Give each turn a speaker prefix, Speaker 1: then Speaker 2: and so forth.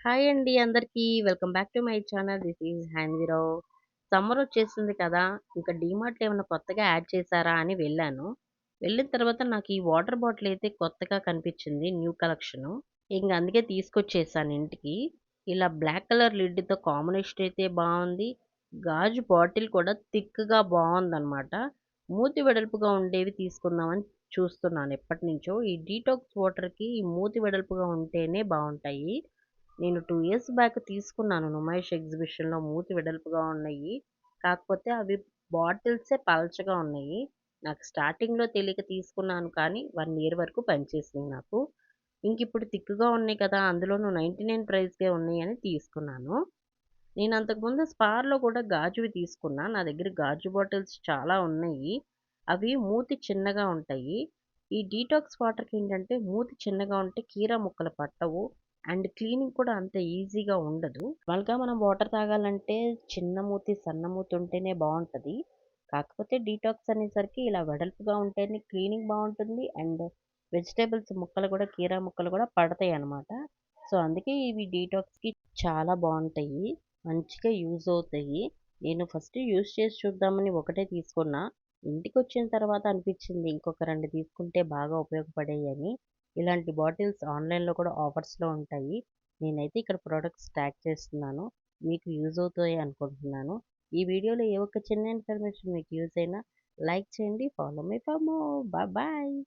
Speaker 1: Hi అండి అందరికీ. Welcome back to my channel. This is హ్యాందీరావ్. Summer వచ్చేసింది కదా! ఇంకా డీమార్ట్‌లో ఏమైనా కొత్తగా యాడ్ చేశారా అని వెళ్ళాను. వెళ్ళిన తర్వాత నాకు ఈ వాటర్ బాటిల్ అయితే కొత్తగా కనిపించింది. New collection. ఇంక అందుకే తీసుకొచ్చేసాను ఇంటికి. ఇలా బ్లాక్ కలర్ లిడ్‌తో కాంబినేషన్ అయితే బాగుంది గాజు బాటిల్ కూడా థిక్‌గా బాగుందన్నమాట మూతి వెడల్పుగా ఉండేవి తీసుకుందామని చూస్తున్నాను ఎప్పటినుంచో. ఈ డీటాక్స్ వాటర్‌కి మూతి వెడల్పుగా ఉంటేనే బాగుంటాయి నేను టూ ఇయర్స్ బ్యాక్ తీసుకున్నాను నుమాయిష్ ఎగ్జిబిషన్‌లో మూతి వెడల్పుగా ఉన్నాయి కాకపోతే అవి బాటిల్సే పల్చగా ఉన్నాయి. నాకు స్టార్టింగ్‌లో తెలియక తీసుకున్నాను కానీ వన్ ఇయర్ వరకు పనిచేసింది నాకు. ఇంకిప్పుడు థిక్‌గా ఉన్నాయి కదా! అందులోనూ 99 ప్రైస్‌కే ఉన్నాయని తీసుకున్నాను. నేను అంతకుముందు స్పార్‌లో కూడా గాజువి తీసుకున్నా. నా దగ్గర గాజు బాటిల్స్ చాలా ఉన్నాయి. అవి మూతి చిన్నగా ఉంటాయి. ఈ డీటాక్స్ వాటర్కి ఏంటంటే మూతి చిన్నగా ఉంటే కీర ముక్కలు పట్టవు. అండ్ క్లీనింగ్ కూడా అంత ఈజీగా ఉండదు. వాళ్ళగా మనం వాటర్ తాగాలంటే చిన్న మూతి, సన్న మూతి ఉంటేనే బాగుంటుంది కాకపోతే డీటాక్స్ అనేసరికి ఇలా వెడల్పుగా ఉంటేనే క్లీనింగ్ బాగుంటుంది అండ్ వెజిటేబుల్స్ ముక్కలు కూడా కీరా ముక్కలు కూడా పడతాయి అనమాట సో, అందుకే ఇవి డీటాక్స్‌కి చాలా బాగుంటాయి మంచిగా యూజ్ అవుతాయి. నేను ఫస్ట్ యూజ్ చేసి చూద్దామని ఒకటే తీసుకున్నా. ఇంటికొచ్చిన తర్వాత అనిపించింది ఇంకొక రెండు తీసుకుంటే బాగా ఉపయోగపడేయని. ఇలాంటి బాటిల్స్ ఆన్‌లైన్‌లో కూడా ఆఫర్స్‌లో ఉంటాయి. నేనైతే ఇక్కడ ప్రోడక్ట్స్ ట్యాగ్ చేస్తున్నాను. మీకు యూజ్ అవుతాయి అనుకుంటున్నాను. ఈ వీడియోలో ఏ ఒక్క చిన్న ఇన్ఫర్మేషన్ మీకు యూజ్ అయినా లైక్ చేయండి. Follow me for more. Bye.